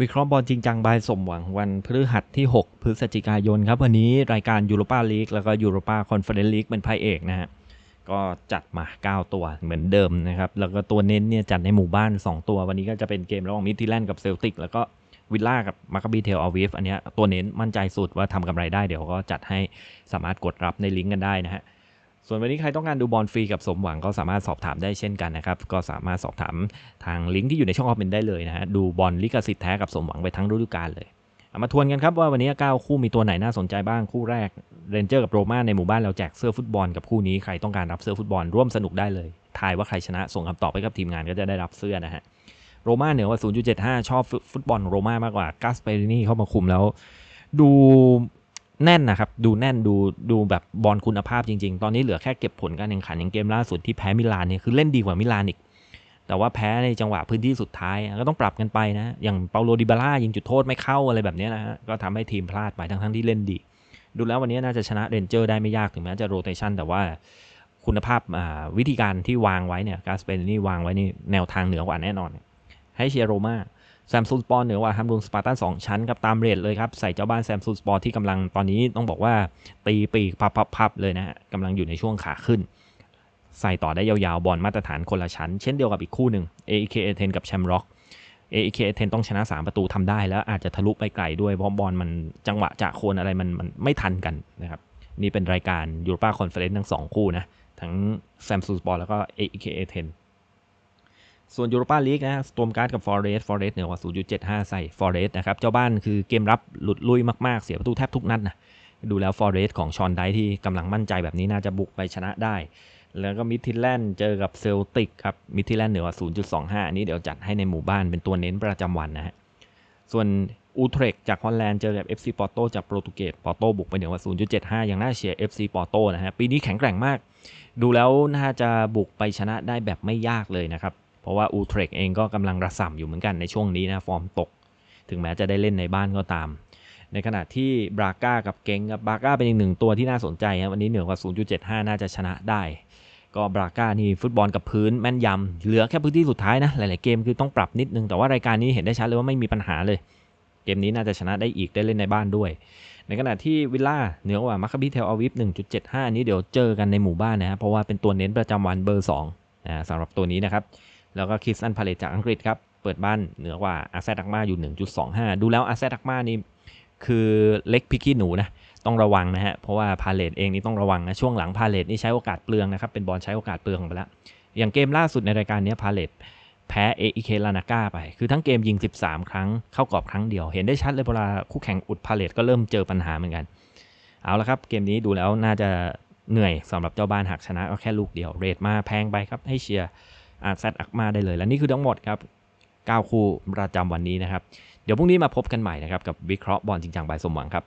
วิเคราะห์บอลจริงจังบายสมหวังวันพฤหัสที่ 6 พฤศจิกายนครับ วันนี้รายการยูโรปาลีกแล้วก็ยูโรปาคอนเฟอเรนซ์ลีกเป็นไพ่เอกนะฮะก็จัดมา 9 ตัวเหมือนเดิมนะครับ แล้วก็ตัวเน้นเนี่ยจัดในหมู่บ้าน 2 ตัว วันนี้ก็จะเป็นเกมระหว่างมิทิแลนด์กับเซลติก แล้วก็วิลล่ากับมาคาบีเทลอาวิฟอันนี้ตัวเน้นมั่นใจสุดว่าทำกำไรได้เดี๋ยวก็จัดให้สามารถกดรับในลิงก์กันได้นะฮะ ส่วนวันนี้ใครต้องการดูบอลฟรีกับสมหวังก็สามารถสอบถามได้เช่นกันนะครับ ก็สามารถสอบถามทางลิงก์ที่อยู่ในช่องคอมเมนต์ได้เลยนะฮะดูบอลลิขสิทธิ์แท้กับสมหวังไปทั้งฤดูกาลเลยเามาทวนกันครับว่าวันนี้ 9 คู่มีตัวไหนน่าสนใจบ้างคู่แรกเรนเจอร์กับโรม่าในหมู่บ้านเราแจกเสื้อฟุตบอลกับคู่นี้ใครต้องการรับเสื้อฟุตบอลร่วมสนุกได้เลยทายว่าใครชนะส่งคำตอบไปกับทีมงานก็จะได้รับเสื้อนะฮะโรม่าเหนือกว่า 0.75 ชอบฟุตบอลโรม่ามากกว่ากัสเปรินีเข้ามาคุมแล้ว ดู แน่นนะครับ ดูแน่นดูดูแบบบอลคุณภาพจริง ๆ ตอนนี้เหลือแค่เก็บผลการแข่งขันอย่างเกมล่าสุดที่แพ้มิลานเนี่ยคือเล่นดีกว่ามิลานอีก แต่ว่าแพ้ในจังหวะพื้นที่สุดท้ายก็ต้องปรับกันไปนะ อย่างเปาโลดิบาร่ายิงจุดโทษไม่เข้าอะไรแบบนี้นะฮะก็ทำให้ทีมพลาดไปทั้งๆที่เล่นดี ดูแล้ววันนี้น่าจะชนะเรนเจอร์ได้ไม่ยากถึงแม้จะโรเตชันแต่ว่าคุณภาพวิธีการที่วางไว้เนี่ยกาสเปนนี่วางไว้นี่แนวทางเหนือกว่าแน่นอน ให้เชียร์โรม่า แซมซูสปอร์เหนือว่าฮัมรุงสปาร์ตันสองชั้นครับตามเรทเลยครับ ใส่เจ้าบ้านแซมซูสปอร์ที่กำลังตอนนี้ต้องบอกว่าตีปีกพับพับพับเลยนะฮะกำลังอยู่ในช่วงขาขึ้น ใส่ต่อได้ยาวๆ บอลมาตรฐานคนละชั้น เช่นเดียวกับอีกคู่หนึ่ง AEK A10 กับแชมร็อก AEK A10 ต้องชนะ 3 ประตูทำได้แล้วอาจจะทะลุไปไกลด้วยเพราะบอลมันจังหวะจะโคนอะไรมันมันไม่ทันกันนะครับนี่เป็นรายการยูโรปาคอนเฟอเรนซ์ทั้ง2คู่นะทั้งแซมซูสปอร์แล้วก็ AEK A10 ส่วนยูโรปาลีกนะสโตมการ์ดกับฟอร์เรสฟอร์เรสเหนือกว่า 0.75 ใส่ฟอร์เรสนะครับเจ้าบ้านคือเกมรับหลุดลุยมากๆ เสียประตูแทบทุกนัดนะดูแล้วฟอร์เรสของชอนไดที่กำลังมั่นใจแบบนี้น่าจะบุกไปชนะได้ แล้วก็มิทิลแลนด์เจอกับเซลติกครับมิทิลแลนด์เหนือกว่า 0.25 อันนี้เดี๋ยวจัดให้ในหมู่บ้านเป็นตัวเน้นประจำวันนะฮะส่วนอูเทรกจากฮอลแลนด์เจอกับ FC ปอร์โตจากโปรตุเกสปอร์โตบุกไปเหนือกว่า 0.75ยังน่าเชียร์ FC ปอร์โตนะฮะปีนี้แข็งแกร่งมาก ดูแล้วน่าจะบุกไปชนะได้แบบไม่ยากเลยนะครับ เพราะว่าอูเทรกเองก็กำลังระส่ำอยู่เหมือนกันในช่วงนี้นะฟอร์มตก ถึงแม้จะได้เล่นในบ้านก็ตาม ในขณะที่บราก้ากับเกงกับบราก้าเป็นอีกหนึ่งตัวที่น่าสนใจครับวันนี้เหนือกว่า 0.75 น่าจะชนะได้ก็บราก้านี่ฟุตบอลกับพื้นแม่นยำเหลือแค่พื้นที่สุดท้ายนะ หลาย ๆ เกมคือต้องปรับนิดนึง แต่ว่ารายการนี้เห็นได้ชัดเลยว่าไม่มีปัญหาเลย เกมนี้น่าจะชนะได้อีกได้เล่นในบ้านด้วย ในขณะที่วิลล่าเหนือกว่ามาคาบิเทลอาวิฟ 1.75 นี้เดี๋ยวเจอกันในหมู่บ้านนะครับเพราะว่าเป็นตัวเน้นประจำวันเบอร์2นะสำหรับตัวนี้นะครับ แล้วก็คิสตันพาเลตจากอังกฤษครับเปิดบ้านเหนือกว่าอาเซตักมาอยู่ 1.25 ดูแล้วอาเซตักมานี่คือเล็กพิกี้หนูนะต้องระวังนะฮะเพราะว่าพาเลตเองนี่ต้องระวังนะช่วงหลังพาเลตนี่ใช้โอกาสเปลืองนะครับเป็นบอลใช้โอกาสเปลืองไปแล้วอย่างเกมล่าสุดในรายการนี้พาเลตแพ้เอเอเคลานาก้าไป คือทั้งเกมยิง 13 ครั้งเข้ากรอบครั้งเดียว เห็นได้ชัดเลยเวลาคู่แข่งอุดพาเลตก็เริ่มเจอปัญหาเหมือนกัน เอาละครับ เกมนี้ดูแล้วน่าจะเหนื่อยสำหรับเจ้าบ้านหากชนะก็แค่ลูกเดียว เรทมาแพงไปครับให้เชียร์ แซดอักมาได้เลย และนี่คือทั้งหมดครับ 9 คู่ประจำวันนี้นะครับ เดี๋ยวพรุ่งนี้มาพบกันใหม่นะครับ กับวิเคราะห์บอลจริงจังบายสมหวังครับ